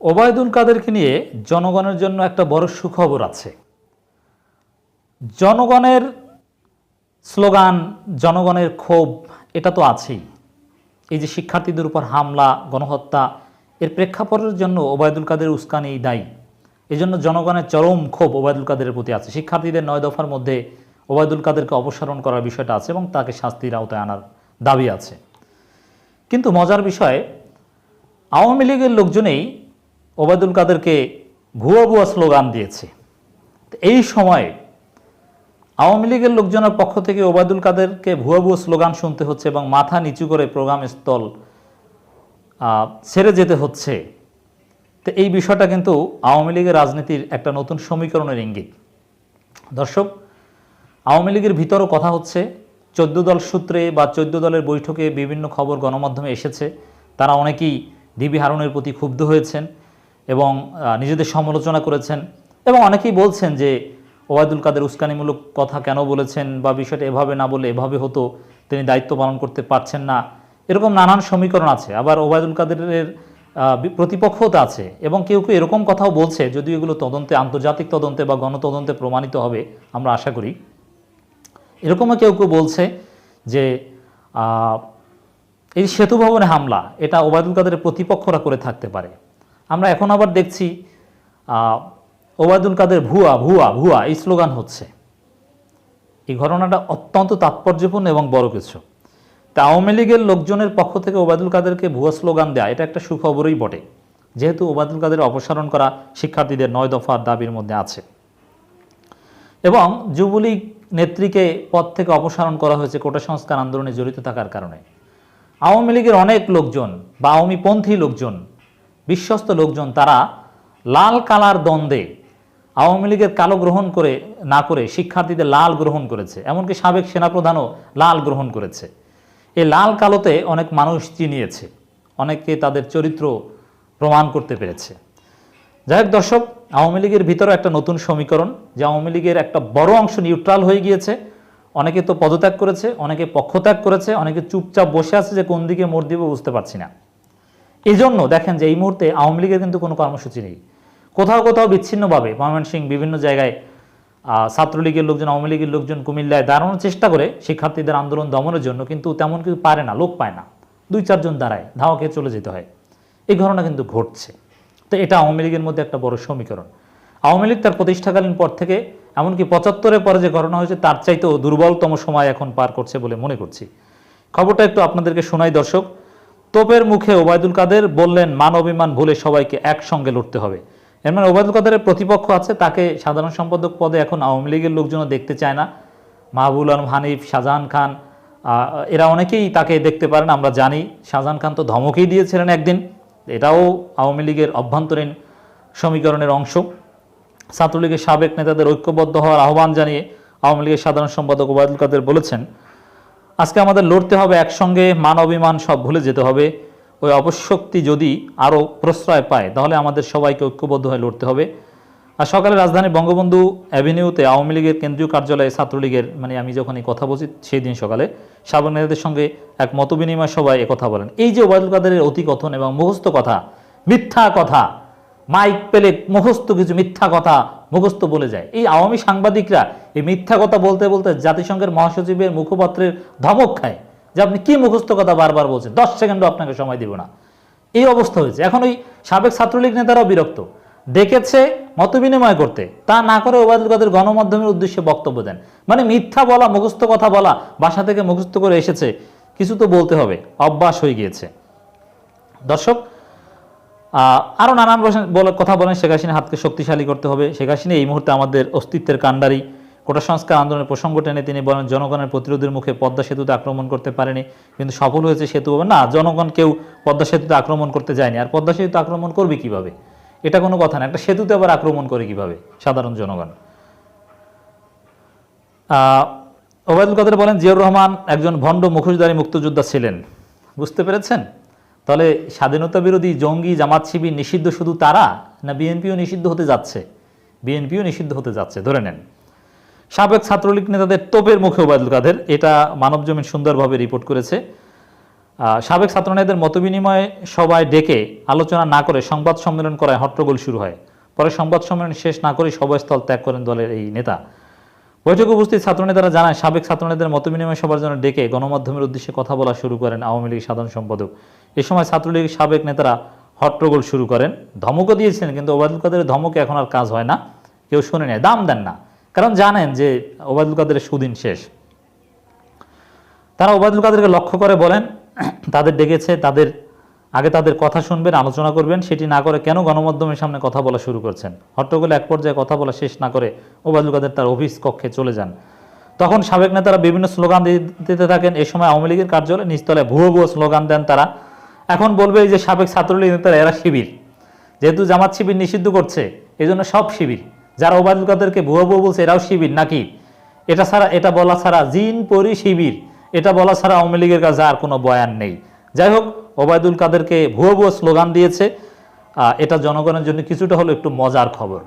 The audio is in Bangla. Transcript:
ওবায়দুল কাদেরকে নিয়ে জনগণের জন্য একটা বড় সুখবর আছে। জনগণের স্লোগান, জনগণের ক্ষোভ, এটা তো আছেই। এই যে শিক্ষার্থীদের উপর হামলা, গণহত্যা, এর প্রেক্ষাপটের জন্য ওবায়দুল কাদের উস্কানি দায়ী। এজন্য জনগণের চরম ক্ষোভ ওবায়দুল কাদের প্রতি আছে। শিক্ষার্থীদের নয় দফার মধ্যে ওবায়দুল কাদেরকে অপসারণ করার বিষয়টা আছে এবং তাকে শাস্তির আওতায় আনার দাবি আছে। কিন্তু মজার বিষয়, আওয়ামী লীগের লোকজনেই ওবায়দুল কাদেরকে ভুয়া ভুয়া স্লোগান দিয়েছে। এই সময়ে আওয়ামী লীগের লোকজনের পক্ষ থেকে ওবায়দুল কাদেরকে ভুয়া ভুয়া স্লোগান শুনতে হচ্ছে এবং মাথা নিচু করে প্রোগ্রাম স্থল ছেড়ে যেতে হচ্ছে। তো এই বিষয়টা কিন্তু আওয়ামী লীগের রাজনীতির একটা নতুন সমীকরণের ইঙ্গিত। দর্শক, আওয়ামী লীগের ভিতরও কথা হচ্ছে, চোদ্দ দল সূত্রে বা চোদ্দ দলের বৈঠকে বিভিন্ন খবর গণমাধ্যমে এসেছে। তারা অনেকেই ডিবি হারুনের প্রতি ক্ষুব্ধ হয়েছেন। এবং নিজেদের সমালোচনা করেছেন এবং অনেকেই বলছেন যে ওবায়দুল কাদের উস্কানিমূলক কথা কেন বলেছেন বা বিষয়টা এভাবে না বলে এভাবে হতো তিনি দায়িত্ব পালন করতে পারছেন না। এরকম নানান সমীকরণ আছে। আবার ওবায়দুল কাদেরের আহ, প্রতিপক্ষও তো আছে এবং কেউ কেউ এরকম কথাও বলছে যদিও এগুলো তদন্তে আন্তর্জাতিক তদন্তে বা গণতদন্তে প্রমাণিত হবে আমরা আশা করি। এরকমও কেউ কেউ বলছে যে এই সেতু ভবনে হামলা এটা ওবায়দুল কাদের প্রতিপক্ষরা করে থাকতে পারে। আমরা এখন আবার দেখছি ওবায়দুল কাদের ভুয়া ভুয়া ভুয়া এই স্লোগান হচ্ছে। এই ঘটনাটা অত্যন্ত তাৎপর্যপূর্ণ এবং বড় কিছু। তা আওয়ামী লীগের লোকজনের পক্ষ থেকে ওবায়দুল কাদেরকে ভুয়া স্লোগান দেয়া, এটা একটা সুখবরই বটে। যেহেতু ওবায়দুল কাদের অপসারণ করা শিক্ষার্থীদের নয় দফার দাবির মধ্যে আছে। এবং যুবলীগ নেত্রীকে পদ থেকে অপসারণ করা হয়েছে কোটা সংস্কার আন্দোলনে জড়িত থাকার কারণে। আওয়ামী লীগের অনেক লোকজন বা আওয়ামীপন্থী লোকজন বিশ্বস্ত লোকজন তারা লাল কালার দ্বন্দ্বে আওয়ামী লীগের কালো গ্রহণ করে, না করে শিক্ষার্থীদের লাল গ্রহণ করেছে। এমনকি সাবেক সেনাপ্রধানও লাল গ্রহণ করেছে। এই লাল কালোতে অনেক মানুষ চিনিয়েছে। অনেকে তাদের চরিত্র প্রমাণ করতে পেরেছে। যাই হোক দর্শক, আওয়ামী লীগের ভিতরে একটা নতুন সমীকরণ, যে আওয়ামী লীগের একটা বড় অংশ নিউট্রাল হয়ে গিয়েছে। অনেকে তো পদত্যাগ করেছে, অনেকে পক্ষত্যাগ করেছে, অনেকে চুপচাপ বসে আছে যে কোন দিকে মোড় দিব বুঝতে পারছি না। এই জন্য দেখেন যে এই মুহূর্তে আওয়ামী লীগের কিন্তু কোনো কর্মসূচি নেই। কোথাও কোথাও বিচ্ছিন্নভাবে ময়মনসিংহ বিভিন্ন জায়গায় ছাত্রলীগের লোকজন, আওয়ামী লীগের লোকজন কুমিল্লায় দাঁড়ানোর চেষ্টা করে শিক্ষার্থীদের আন্দোলন দমনের জন্য কিন্তু তেমন কিছু পারে না, লোক পায় না। দুই চারজন দাঁড়ায়, ধাওয়া খেয়ে চলে যেতে হয়। এই ঘটনা কিন্তু ঘটছে। তো এটা আওয়ামী লীগের মধ্যে একটা বড় সমীকরণ। আওয়ামী লীগ তার প্রতিষ্ঠাকালীন পর থেকে এমনকি পঁচাত্তরের পরে যে ঘটনা হয়েছে, তার চাইতেও দুর্বলতম সময় এখন পার করছে বলে মনে করছি। খবরটা একটু আপনাদেরকে শোনাই দর্শক। তোপের মুখে ওবায়দুল কাদের বললেন মান অভিমান ভুলে সবাইকে একসঙ্গে লড়তে হবে। এর মানে ওবায়দুল কাদেরের প্রতিপক্ষ আছে, তাকে সাধারণ সম্পাদক পদে এখন আওয়ামী লীগের লোকজনও দেখতে চায় না। মাহবুল আলম হানিফ, শাহজাহান খান এরা অনেকেই তাকে দেখতে পারেন আমরা জানি। শাহজাহান খান তো ধমকেই দিয়েছিলেন একদিন, এটাও আওয়ামী লীগের অভ্যন্তরীণ সমীকরণের অংশ। ছাত্রলীগের সাবেক নেতাদের ঐক্যবদ্ধ হওয়ার আহ্বান জানিয়ে আওয়ামী লীগের সাধারণ সম্পাদক ওবায়দুল কাদের বলেছেন আজকে আমাদের লড়তে হবে একসঙ্গে, মান অভিমান সব ভুলে যেতে হবে। ওই অপশক্তি যদি আরও প্রশ্রয় পায়, তাহলে আমাদের সবাইকে ঐক্যবদ্ধ হয়ে লড়তে হবে। আর সকালে রাজধানী বঙ্গবন্ধু অ্যাভিনিউতে আওয়ামী লীগের কেন্দ্রীয় কার্যালয়ে ছাত্রলীগের মানে আমি যখন এই কথা বলছি সেই দিন সকালে, সাবেক নেতাদের সঙ্গে এক মতবিনিময় সভায় কথা বলেন। এই যে ওবায়দুল কাদেরের অতিকথন এবং মুখস্থ কথা, মিথ্যা কথা মাইক পেলে মুখস্থ কিছু মিথ্যা কথা মুখস্থ বলে যায়। এই আওয়ামী সাংবাদিকরা এই মিথ্যা কথা বলতে বলতে জাতিসংঘের মহাসচিবের মুখপাত্রের ধমক খায় যে আপনি কি মুখস্থ কথা বারবার বলছেন? দশ সেকেন্ডও আপনাকে সময় দিব না। এই অবস্থা হয়েছে। এখন ওই সাবেক ছাত্রলীগ নেতারাও বিরক্ত। ডেকেছে মতবিনিময় করতে। তা না করে ওবায়দুল কাদের গণমাধ্যমের উদ্দেশ্যে বক্তব্য দেন। মানে মিথ্যা বলা, মুখস্থ কথা বলা, বাসা থেকে মুখস্থ করে এসেছে। কিছু তো বলতে হবে। অভ্যাস হয়ে গিয়েছে। দর্শক আরও নানান বলে কথা বলেন, শেখ হাসিনা হাতকে শক্তিশালী করতে হবে। শেখ হাসিনা এই মুহূর্তে আমাদের অস্তিত্বের কাণ্ডারি। কোটা সংস্কার আন্দোলনের প্রসঙ্গ টেনে তিনি বলেন, জনগণের প্রতিরোধের মুখে পদ্মা সেতুতে আক্রমণ করতে পারেনি। কিন্তু সফল হয়েছে সেতু না। জনগণ কেউ পদ্মা সেতুতে আক্রমণ করতে যায়নি। আর পদ্মা সেতুতে আক্রমণ করবে কীভাবে? এটা কোনো কথা না। একটা সেতুতে আবার আক্রমণ করে কীভাবে? সাধারণ জনগণ। ওবায়দুল কাদের বলেন, জিয়াউর রহমান একজন ভণ্ড মুখোশধারী মুক্তযোদ্ধা ছিলেন। বুঝতে পেরেছেন? তাহলে স্বাধীনতা বিরোধী জঙ্গি জামাত শিবির নিষিদ্ধ শুধু তারা, না বিএনপিও নিষিদ্ধ হতে যাচ্ছে? বিএনপিও নিষিদ্ধ হতে যাচ্ছে, ধরে নেন। সাবেক ছাত্রলীগ নেতাদের তোপের মুখে ওবায়দুল কাদের, এটা মানবজমিন সুন্দরভাবে রিপোর্ট করেছে। সাবেক ছাত্রনেতাদের মতবিনিময় সবাই ডেকে আলোচনা না করে সংবাদ সম্মেলন করায় হট্টগোল শুরু হয়। পরে সংবাদ সম্মেলন শেষ না করেই সভাস্থল ত্যাগ করেন দলের এই নেতা। বৈঠকে উপস্থিত ছাত্রনেতারা জানায়, সাবেক ছাত্রনেতাদের মতবিনিময় সভার জন্য ডেকে গণমাধ্যমের উদ্দেশ্যে কথা বলা শুরু করেন আওয়ামী লীগ সাধারণ সম্পাদক। এ সময় ছাত্রলীগের সাবেক নেতারা হট্টগোল শুরু করেন। ধমকও দিয়েছিলেন কিন্তু ওবায়দুল কাদের ধমকে এখন আর কাজ হয় না। কেউ শুনে নেয় দাম দেন না। কারণ জানেন যে ওবায়দুল কাদের সুদিন শেষ। তারা ওবায়দুল কাদেরকে লক্ষ্য করে বলেন, তাদের ডেকেছে, তাদের আগে তাদের কথা শুনবেন, আলোচনা করবেন, সেটি না করে কেন গণমাধ্যমের সামনে কথা বলা শুরু করছেন? হট্টগোলে এক পর্যায়ে কথা বলা শেষ না করে ওবায়দুল কাদের তার অফিস কক্ষে চলে যান। তখন সাবেক নেতারা বিভিন্ন স্লোগান দিতে থাকেন। এই সময় আওয়ামী লীগের কার্যালয়ে নিচতলায় ভুয়ো ভুয়ো স্লোগান দেন তারা। এখন বলবে এই যে সাবেক ছাত্রলীগ নেতারা, এরা শিবির। যেহেতু জামাত শিবির নিষিদ্ধ করছে এই জন্য সব শিবির। যারা ওবায়দুল কাদেরকে ভুয়ো ভুয়ো বলছে, এরাও শিবির নাকি? এটা ছাড়া, এটা বলা ছাড়া জিন পরি শিবির। এটা বলা ছাড়া আওয়ামী লীগের কাছে আর কোনো বয়ান নেই। যাই হোক ওবায়দুল কাদেরকে ভুয়ো ভুয়ো স্লোগান দিয়েছে। এটা জনগণের জন্য কিছুটা হলো একটু মজার খবর।